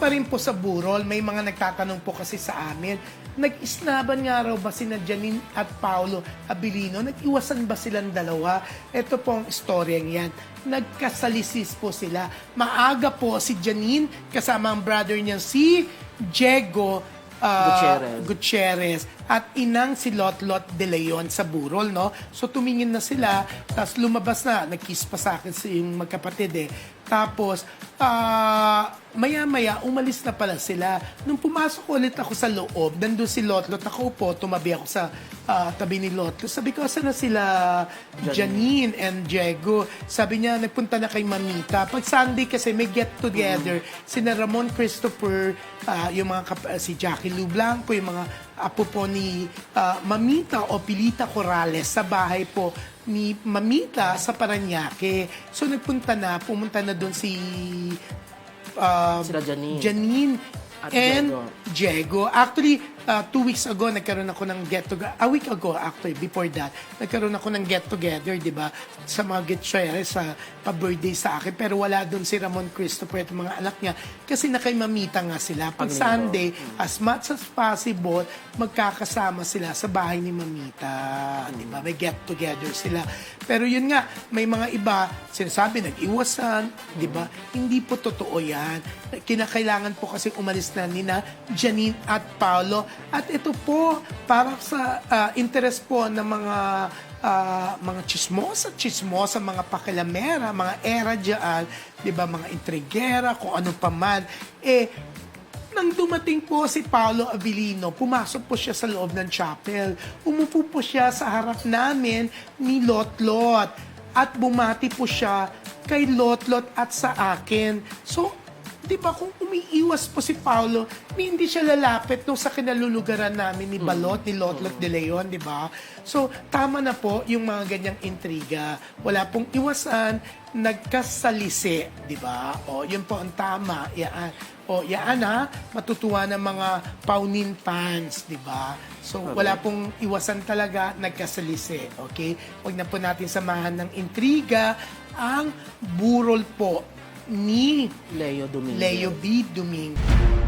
pa rin po sa burol, may mga nagtatanong po kasi sa amin, nag-isnaban nga raw ba sina Janine at Paolo Abilino? Nag-iwasan ba silang dalawa? Ito po ang istoryang yan. Nagkasalisis po sila. Maaga po si Janine kasama ang brother niya si Diego ah, Gutierrez. Gutierrez at inang si Lotlot de Leon sa Burol, no? So tumingin na sila, tapos lumabas na, nag-kiss pa sa akin si yung magkapatid eh. Tapos, ah, maya-maya, umalis na pala sila. Nung pumasok ulit ako sa loob, nandun si Lotlot, nakaupo, tumabi ako sa ah, tabi ni Lotlot. Sabi ko, saan na sila Janine and Diego? Sabi niya, nagpunta na kay Mamita. Pag Sunday kasi may get together, sina Ramon Christopher, ah, yung mga kap- si Jackie Lou Blanco, yung mga apo po ni ah, Mamita o Pilita Corrales sa bahay po ni Mamita sa Paranaque. So nagpunta na, pumunta na doon si Sila Janine. Janine At and Diego. Diego. Actually, uh, two weeks ago, nagkaroon ako ng get-together. A week ago, actually, before that, nagkaroon ako ng get-together, di ba? Sa mga get sa pa-birthday sa akin. Pero wala doon si Ramon Christopher at mga anak niya. Kasi na kay mamita nga sila. Pag Pag Sunday, as much as possible, magkakasama sila sa bahay ni mamita. Di ba? May get-together sila. Pero yun nga, may mga iba, sinasabi, nag-iwasan, di ba? Hindi po totoo yan. Kinakailangan po kasi umalis na nina Janine at Paolo. At ito po, para sa ah, interest po ng mga ah, mga chismosa, chismosa, mga pakilamera, mga era dyan, di ba, mga intrigera, kung ano pa man, eh, nang dumating po si Paolo Avellino, pumasok po siya sa loob ng chapel. Umupo po siya sa harap namin ni Lotlot. At bumati po siya kay Lotlot at sa akin. So, di ba kung umiiwas po si Paolo, hindi siya lalapit nung sa kinalulugaran namin ni Balot, ni Lotlot de Leon, di ba? So, tama na po yung mga ganyang intriga. Wala pong iwasan, nagkasalisi, di ba? O, yun po ang tama. Yan. O, yan ha, matutuwa ng mga Paunin fans, di ba? So, wala pong iwasan talaga, nagkasalisi, okay? Huwag na po natin samahan ng intriga ang burol po ni leio domingo. Leio bi domingo.